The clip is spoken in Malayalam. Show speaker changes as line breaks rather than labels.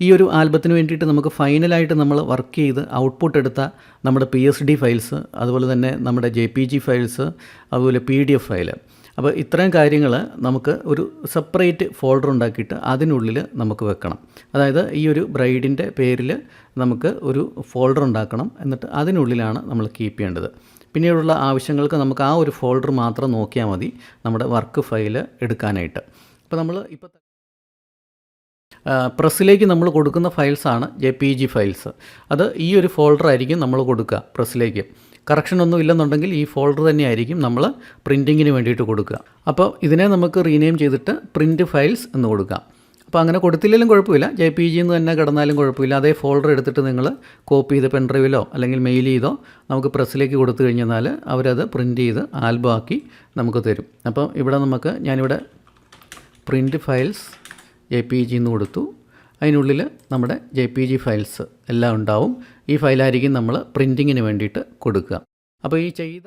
ഈ ഒരു ആൽബത്തിന് വേണ്ടിയിട്ട് നമുക്ക് ഫൈനലായിട്ട് നമ്മൾ വർക്ക് ചെയ്ത് ഔട്ട്പുട്ട് എടുത്ത നമ്മുടെ പി എസ് ഡി ഫയൽസ് അതുപോലെ തന്നെ നമ്മുടെ ജെ പി ജി ഫയൽസ് അതുപോലെ പി ഡി എഫ് ഫയൽ അപ്പോൾ ഇത്രയും കാര്യങ്ങൾ നമുക്ക് ഒരു സെപ്പറേറ്റ് ഫോൾഡർ ഉണ്ടാക്കിയിട്ട് അതിനുള്ളിൽ നമുക്ക് വെക്കണം. അതായത് ഈ ഒരു ബ്രൈഡിന്റെ പേരിൽ നമുക്ക് ഒരു ഫോൾഡർ ഉണ്ടാക്കണം എന്നിട്ട് അതിനുള്ളിലാണ് നമ്മൾ കീപ്പ് ചെയ്യേണ്ടത്. പിന്നീടുള്ള ആവശ്യങ്ങൾക്ക് നമുക്ക് ആ ഒരു ഫോൾഡർ മാത്രം നോക്കിയാൽ മതി നമ്മുടെ വർക്ക് ഫയൽ എടുക്കാനായിട്ട്. അപ്പോൾ നമ്മൾ ഇപ്പോൾ പ്രസ്സിലേക്ക് നമ്മൾ കൊടുക്കുന്ന ഫയൽസാണ് ജെ പി ജി ഫയൽസ്. അത് ഈ ഒരു ഫോൾഡർ ആയിരിക്കും നമ്മൾ കൊടുക്കുക പ്രസ്സിലേക്ക്. കറക്ഷൻ ഒന്നും ഇല്ലെന്നുണ്ടെങ്കിൽ ഈ ഫോൾഡർ തന്നെ ആയിരിക്കും നമ്മൾ പ്രിന്റിങ്ങിന് വേണ്ടിയിട്ട് കൊടുക്കുക. അപ്പോൾ ഇതിനെ നമുക്ക് റീനെയിം ചെയ്തിട്ട് പ്രിന്റ് ഫയൽസ് എന്ന് കൊടുക്കാം. അപ്പോൾ അങ്ങനെ കൊടുത്തില്ലെങ്കിലും കുഴപ്പമില്ല. ജെ പി ജി എന്ന് തന്നെ കിടന്നാലും കുഴപ്പമില്ല. അതേ ഫോൾഡർ എടുത്തിട്ട് നിങ്ങൾ കോപ്പി ചെയ്ത് പെൻഡ്രൈവിലോ അല്ലെങ്കിൽ മെയിൽ ചെയ്തോ നമുക്ക് പ്രസ്സിലേക്ക് കൊടുത്തു കഴിഞ്ഞാൽ അവരത് പ്രിന്റ് ചെയ്ത് ആൽബം ആക്കി നമുക്ക് തരും. അപ്പോൾ ഇവിടെ നമുക്ക് ഞാനിവിടെ print files J P G എന്ന് കൊടുത്തു. അതിനുള്ളിൽ നമ്മുടെ ജെ പി ജി ഫയൽസ് എല്ലാം ഉണ്ടാവും. ഈ ഫയലായിരിക്കും നമ്മൾ പ്രിന്റിങ്ങിന് വേണ്ടിയിട്ട് കൊടുക്കുക. അപ്പോൾ ഈ ചെയ്ത